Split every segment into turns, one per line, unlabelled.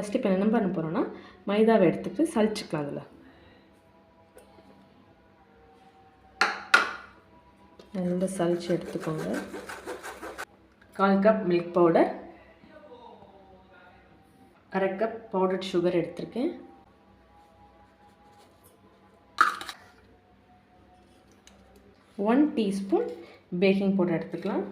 First இப்போ என்ன பண்ண போகிறோன்னா மைதாவை எடுத்துகிட்டு சளிச்சுக்கலாம் அதில். நல்லா சளிச்சு எடுத்துக்கோங்க. கால் கப் மில்க் பவுடர் அரை கப் பவுடர் சுகர் எடுத்திருக்கேன். ஒன் டீஸ்பூன் பேக்கிங் பவுடர் எடுத்துக்கலாம்.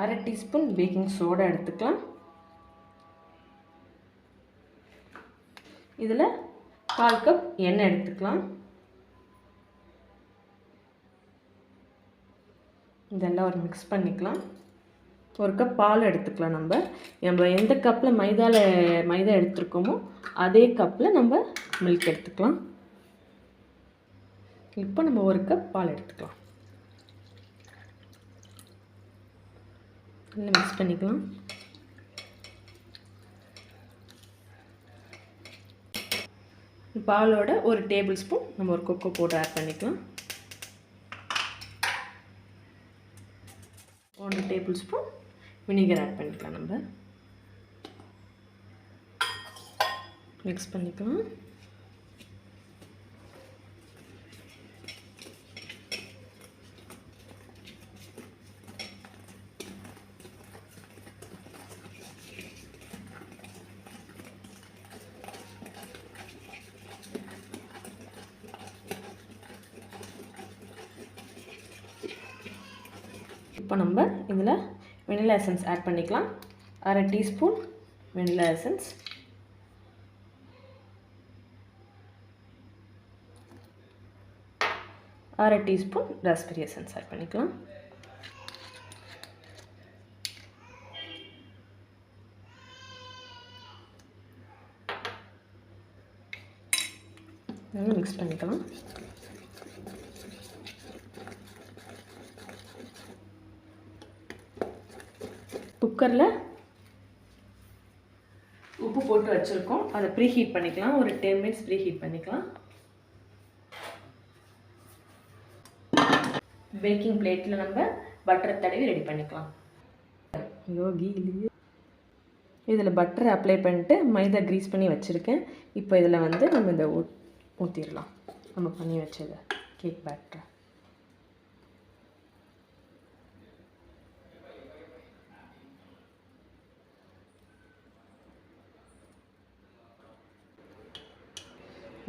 அரை டீஸ்பூன் பேக்கிங் சோடா எடுத்துக்கலாம். இதில் கால் கப் எண்ணெய் எடுத்துக்கலாம். இதெல்லாம் ஒரு மிக்ஸ் பண்ணிக்கலாம். ஒரு கப் பால் எடுத்துக்கலாம் நம்ம. நம்ம எந்த கப்பில் மைதாவில் மைதா எடுத்துருக்கோமோ அதே கப்பில் நம்ம மில்க் எடுத்துக்கலாம். இப்போ நம்ம ஒரு கப் பால் எடுத்துக்கலாம். நல்லா மிக்ஸ் பண்ணிக்கலாம். பாலோட ஒரு டேபிள் ஸ்பூன் நம்ம ஒரு கொக்கோ பவுடர் ஆட் பண்ணிக்கலாம். One tablespoon vinegar add பண்ணிக்கலாம் நம்ம. மிக்ஸ் பண்ணிக்கலாம். இப்போ நம்ம இதில் வெனிலா எசன்ஸ் ஆட் பண்ணிக்கலாம். அரை டீஸ்பூன் வெனிலா எசன்ஸ். அரை டீஸ்பூன் ராஸ்பெரி எசன்ஸ் ஆட் பண்ணிக்கலாம். நல்லா மிக்ஸ் பண்ணிக்கலாம். குக்கரில் உப்பு போட்டு வச்சுருக்கோம். அதை ப்ரீ ஹீட் பண்ணிக்கலாம். ஒரு டென் மினிட்ஸ் ப்ரீ ஹீட் பண்ணிக்கலாம் பேக்கிங் பிளேட்டில் நம்ம பட்டரை தடவி ரெடி பண்ணிக்கலாம். யோகி இல்லையே. இதில் பட்டரை அப்ளை பண்ணிட்டு மைதா க்ரீஸ் பண்ணி வச்சுருக்கேன். இப்போ இதில் வந்து நம்ம இந்த ஊற்றிடலாம் நம்ம பண்ணி வச்சதை கேக் பேட்டரை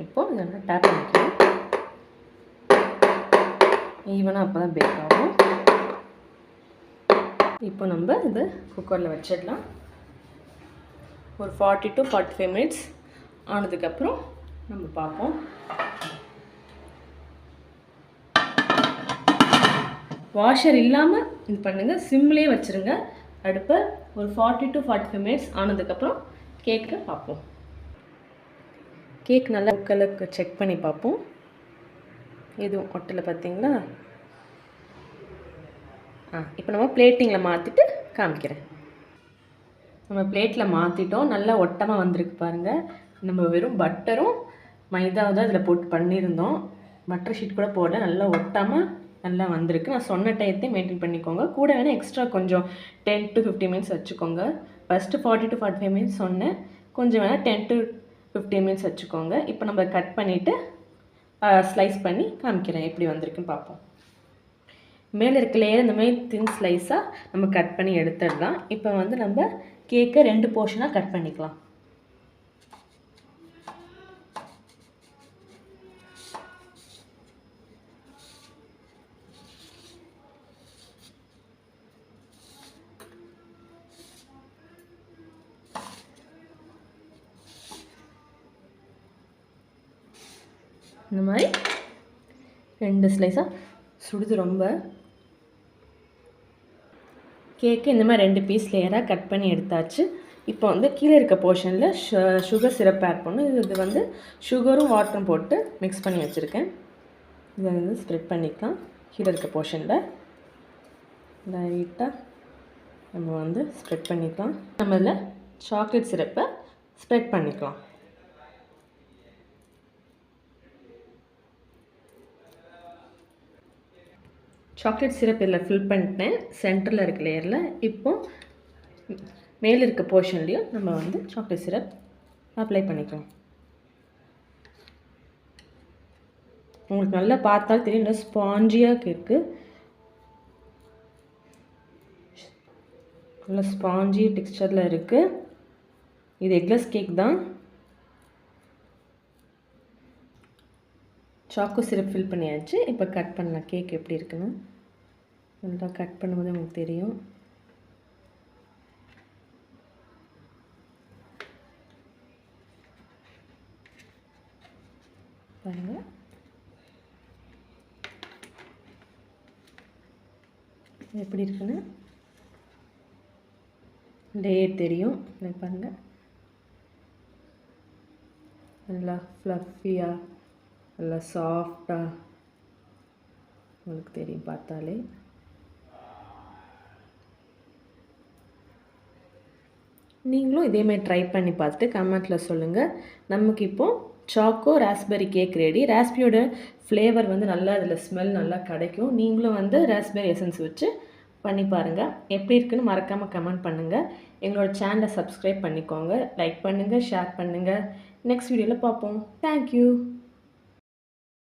இப்போது இதை டேப் பண்ணிக்கலாம். ஈவனாக அப்போ தான் பேக் ஆகும். இப்போ நம்ம இது குக்கரில் வச்சிடலாம். ஒரு forty to forty five minutes ஆனதுக்கப்புறம் நம்ம பார்ப்போம். வாஷர் இல்லாமல் இது பண்ணுங்கள் சிம்லேயே வச்சுருங்க. அடுப்பை ஒரு forty to forty five minutes ஆனதுக்கப்புறம் கேக்கை பார்ப்போம். கேக் நல்லா உக்கலுக்கு செக் பண்ணி பார்ப்போம். எதுவும் ஒட்டலை பார்த்தீங்களா? ஆ இப்போ நம்ம பிளேட்டிங்கில் மாற்றிட்டு காமிக்கிறேன். நம்ம பிளேட்டில் மாற்றிட்டோம் நல்லா ஒட்டமாக வந்திருக்கு பாருங்கள் நம்ம வெறும் பட்டரும் மைதாவும் தான் இதில் போட்டு பண்ணியிருந்தோம். பட்டர் ஷீட் கூட போடல. நல்லா ஒட்டாமல் நல்லா வந்திருக்கு. நான் சொன்ன டயத்தையும் மெயின்டைன் பண்ணிக்கோங்க. கூட வேணால் எக்ஸ்ட்ரா கொஞ்சம் டென் டு ஃபிஃப்டி மினிட்ஸ் வச்சுக்கோங்க. First forty to forty five minutes சொன்னேன். கொஞ்சம் வேணால் டென் டு ஃபிஃப்டீன் மினிட்ஸ் வச்சுக்கோங்க. இப்போ நம்ம கட் பண்ணிவிட்டு ஸ்லைஸ் பண்ணி காமிக்கிறேன். எப்படி வந்திருக்குன்னு பார்ப்போம். மேலே இருக்க லேயர் இந்த மாதிரி தின் ஸ்லைஸாக நம்ம கட் பண்ணி எடுத்துடலாம். இப்போ வந்து நம்ம கேக்கை ரெண்டு போர்ஷனாக கட் பண்ணிக்கலாம். இந்த மாதிரி. ரெண்டு ஸ்லைஸாக சுடுது ரொம்ப. கேக்கு இந்த மாதிரி ரெண்டு பீஸ் லேயராக கட் பண்ணி எடுத்தாச்சு. இப்போ வந்து கீழே இருக்க போர்ஷனில் சுகர் சிரப் ஆட் பண்ணும் இது இது வந்து சுகரும் வாட்டரும் போட்டு மிக்ஸ் பண்ணி வச்சுருக்கேன். இதை வந்து ஸ்ப்ரெட் பண்ணிக்கலாம். கீழே இருக்க போர்ஷனில் லைட்டாக நம்ம வந்து ஸ்ப்ரெட் பண்ணிக்கலாம். நம்ம இதில் சாக்லேட் சிரப்பை ஸ்ப்ரெட் பண்ணிக்கலாம். சாக்லேட் சிரப் இதில் ஃபில் பண்ணிட்டேன். சென்டரில் இருக்க லேயரில் இப்போ மேலே இருக்க போர்ஷன்லேயும் நம்ம வந்து சாக்லேட் சிரப் அப்ளை பண்ணிக்கலாம். உங்களுக்கு நல்லா பார்த்தால் தெரியும். நல்லா ஸ்பாஞ்சியாக இருக்குது நல்லா ஸ்பாஞ்சி டெக்ஸ்டரில் இருக்குது இது எக்லெஸ் கேக் தான். சாக்கோ சிரப் ஃபில் பண்ணியாச்சு. இப்போ கட் பண்ணலாம். கேக் எப்படி இருக்குன்னு. நல்லா கட் பண்ணும்போது உங்களுக்கு தெரியும். பாருங்கள் எப்படி இருக்குன்னு? லேயர் தெரியும். இதை பாருங்கள் நல்லா ஃப்ளஃபியாக நல்லா சாஃப்டாக உங்களுக்கு தெரியும் பார்த்தாலே. நீங்களும் இதேமாதிரி ட்ரை பண்ணி பார்த்துட்டு கமெண்ட்டில் சொல்லுங்கள் நமக்கு இப்போது சாக்கோ ராஸ்பெரி கேக் ரெடி ராஸ்பெரியோட ஃப்ளேவர் வந்து நல்லா அதில் ஸ்மெல் நல்லா கிடைக்கும். நீங்களும் வந்து ராஸ்பெரி எசன்ஸ் வச்சு பண்ணி பாருங்கள் எப்படி இருக்குன்னு மறக்காமல் கமெண்ட் பண்ணுங்கள் எங்களோட சேனலை சப்ஸ்கிரைப் பண்ணிக்கோங்க. லைக் பண்ணுங்கள் ஷேர் பண்ணுங்கள் நெக்ஸ்ட் வீடியோவில் பார்ப்போம். தேங்க்யூ